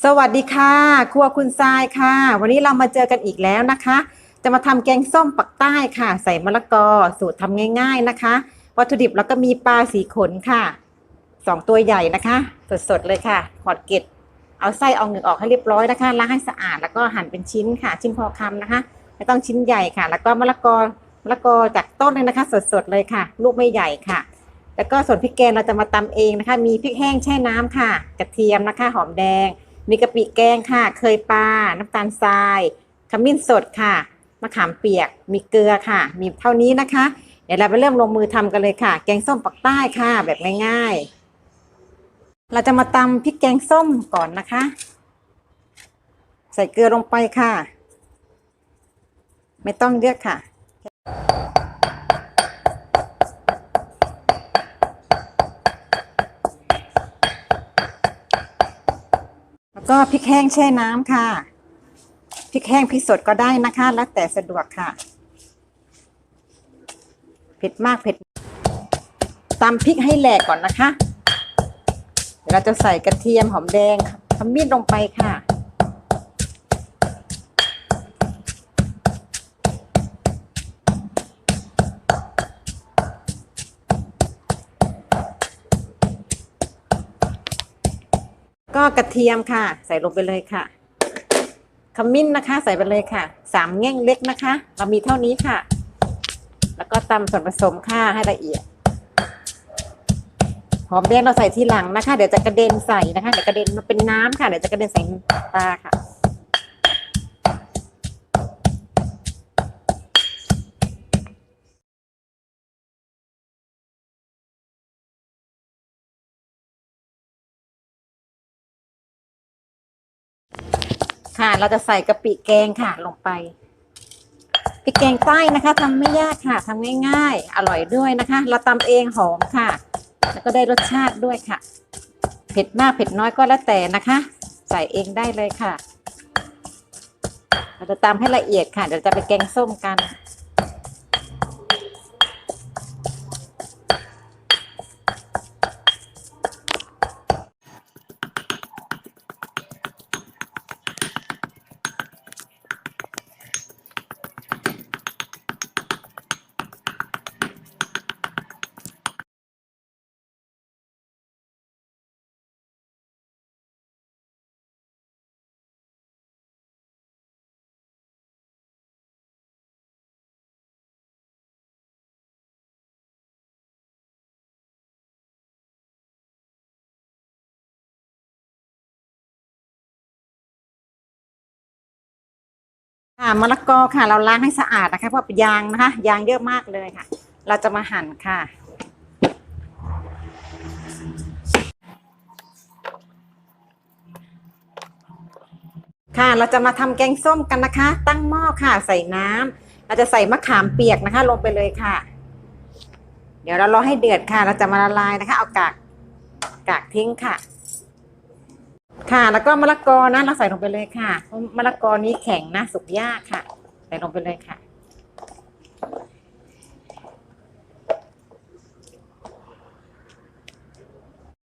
สวัสดีค่ะ ครัวคุณทรายค่ะ วันนี้เรามาเจอกันอีกแล้วนะคะ จะมาทำแกงส้มปักใต้ค่ะ ใส่มะละกอสูตรทำง่าย ๆนะคะ วัตถุดิบเราก็มีปลาสีขนค่ะสองตัวใหญ่นะคะ สดๆเลยค่ะขอดเกล็ดเอาไส้เอาเหงือกออกให้เรียบร้อยนะคะล้างให้สะอาดแล้วก็หั่นเป็นชิ้นค่ะ ชิ้นพอคำนะคะ ไม่ต้องชิ้นใหญ่ค่ะ แล้วก็มะละกอมะละกอจากต้นเลยนะคะ สดๆเลยค่ะ ลูกไม่ใหญ่ค่ะแล้วก็ส่วนพริกแกงเราจะมาตำเองนะคะ มีพริกแห้งแช่น้ำค่ะ กระเทียมนะคะ หอมแดง มีกะปิแกงค่ะ เคยปลา น้ำตาลทราย ขมิ้นสดค่ะ มะขามเปียก มีเกลือค่ะ มีเท่านี้นะคะ เดี๋ยวเราไปเริ่มลงมือทำกันเลยค่ะ แกงส้มปักใต้ค่ะ แบบง่ายๆ เราจะมาตำพริกแกงส้มก่อนนะคะ ใส่เกลือลงไปค่ะ ไม่ต้องเยอะค่ะ ก็พริกแห้งแช่น้ำค่ะพริกแห้งพริกสดก็ได้นะคะ แล้วแต่สะดวกค่ะเผ็ดมากเผ็ดตำพริกให้แหลกก่อนนะคะ เดี๋ยวเราจะใส่กระเทียมหอมแดงขมิ้นลงไปค่ะ ก็กระเทียมค่ะ ใส่ลงไปเลยค่ะขมิ้นนะคะ ใส่ไปเลยค่ะสามแง่งเล็กนะคะ เรามีเท่านี้ค่ะ แล้วก็ตำส่วนผสมค่ะให้ละเอียดหอมแดงเราใส่ทีหลังนะคะ เดี๋ยวจะกระเด็นใส่นะคะเดี๋ยวกระเด็นมันเป็นน้ำค่ะเดี๋ยวจะกระเด็นใส่ปลาค่ะ เราจะใส่กะปิแกงค่ะลงไปพริกแกงใต้นะคะทำไม่ยากค่ะทำง่ายๆ อร่อยด้วยนะคะ เราตำเองหอมค่ะ แล้วก็ได้รสชาติด้วยค่ะ เผ็ดมากเผ็ดน้อยก็แล้วแต่นะคะ ใส่เองได้เลยค่ะ เราจะตำให้ละเอียดค่ะ เดี๋ยวจะไปแกงส้มกัน ค่ะมะละกอค่ะ เราล้างให้สะอาดนะคะ เพราะยางนะคะ ยางเยอะมากเลยค่ะ เราจะมาหั่นค่ะ ค่ะ เราจะมาทำแกงส้มกันนะคะ ตั้งหม้อค่ะ ใส่น้ำเราจะใส่มะขามเปียกนะคะ ลงไปเลยค่ะ เดี๋ยวเรารอให้เดือดค่ะ เราจะมาละลายนะคะ เอากากกากทิ้งค่ะ ค่ะ แล้วก็มะละกอนะเราใส่ลงไปเลยค่ะเพราะมะละกอนี้แข็งนะสุกยากค่ะ ใส่ลงไปเลยค่ะ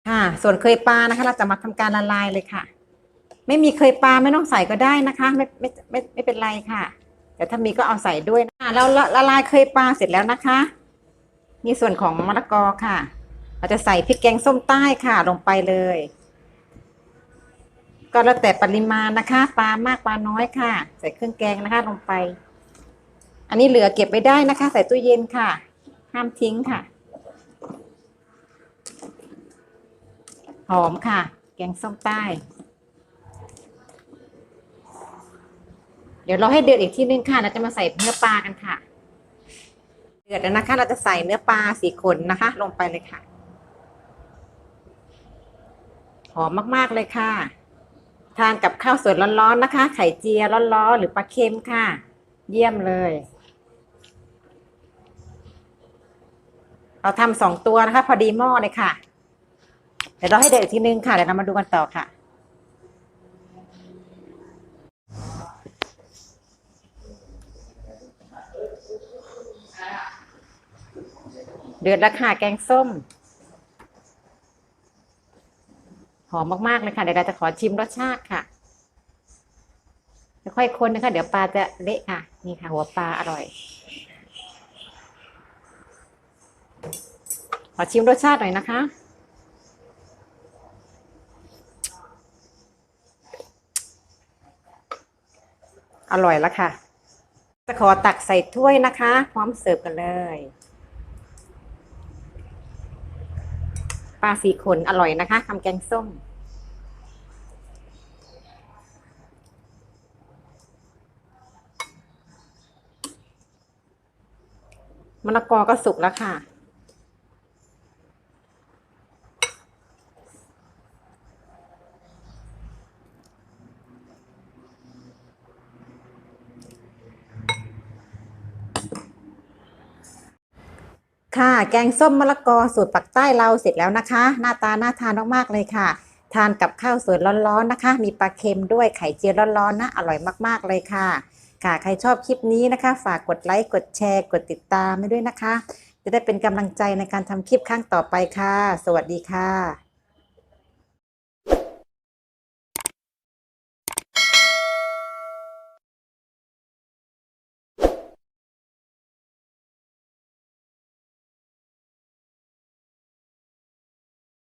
ค่ะ ส่วนเคยปลานะคะ เราจะมาทำการละลายเลยค่ะ ไม่มีเคยปลาไม่ต้องใส่ก็ได้นะคะ ไม่ไม่ไม่ไม่เป็นไรค่ะแต่ถ้ามีก็เอาใส่ด้วยนะเราละละลายเคยปลาเสร็จแล้วนะคะนี่ส่วนของมะละกอค่ะ เราจะใส่พริกแกงส้มใต้ค่ะลงไปเลย ก็แล้วแต่ปริมาณนะคะ ปลามากปลาน้อยค่ะ ใส่เครื่องแกงนะคะลงไป อันนี้เหลือเก็บไว้ได้นะคะ ใส่ตู้เย็นค่ะ ห้ามทิ้งค่ะ หอมค่ะ แกงส้มใต้ เดี๋ยวเราให้เดือดอีกทีนึงค่ะ เราจะมาใส่เนื้อปลากันค่ะ เดือดแล้วนะคะ เราจะใส่เนื้อปลาสีขนนะคะ ลงไปเลยค่ะ หอมมากๆเลยค่ะ ทานกับข้าวสวยร้อนๆนะคะ ไข่เจียวร้อนๆหรือปลาเค็มค่ะ เยี่ยมเลย เราทำสองตัวนะคะ พอดีหม้อเลยค่ะ เดี๋ยวเราให้เดือดอีกทีนึงค่ะเดี๋ยวเรามาดูกันต่อค่ะเดือดแล้วค่ะแกงส้ม หอมมากๆเลยค่ะเดี๋ยวเราจะขอชิมรสชาติค่ะค่อยคนนะคะ เดี๋ยวปลาจะเละค่ะ นี่ค่ะ หัวปลาอร่อย ขอชิมรสชาติหน่อยนะคะ อร่อยแล้วค่ะ จะขอตักใส่ถ้วยนะคะ พร้อมเสิร์ฟกันเลย ปลาสีขนอร่อยนะคะทำแกงส้ม มะละกอก็สุกแล้วค่ะ ค่ะ แกงส้มมะละกอสูตรปักใต้เราเสร็จแล้วนะคะ หน้าตาน่าทานมากๆเลยค่ะ ทานกับข้าวสวยร้อนๆนะคะ มีปลาเค็มด้วยไข่เจียวร้อนๆนะอร่อยมากๆเลยค่ะ ค่ะใครชอบคลิปนี้นะคะ ฝากกดไลค์กดแชร์กดติดตามให้ด้วยนะคะ จะได้เป็นกำลังใจในการทำคลิปครั้งต่อไปค่ะ สวัสดีค่ะ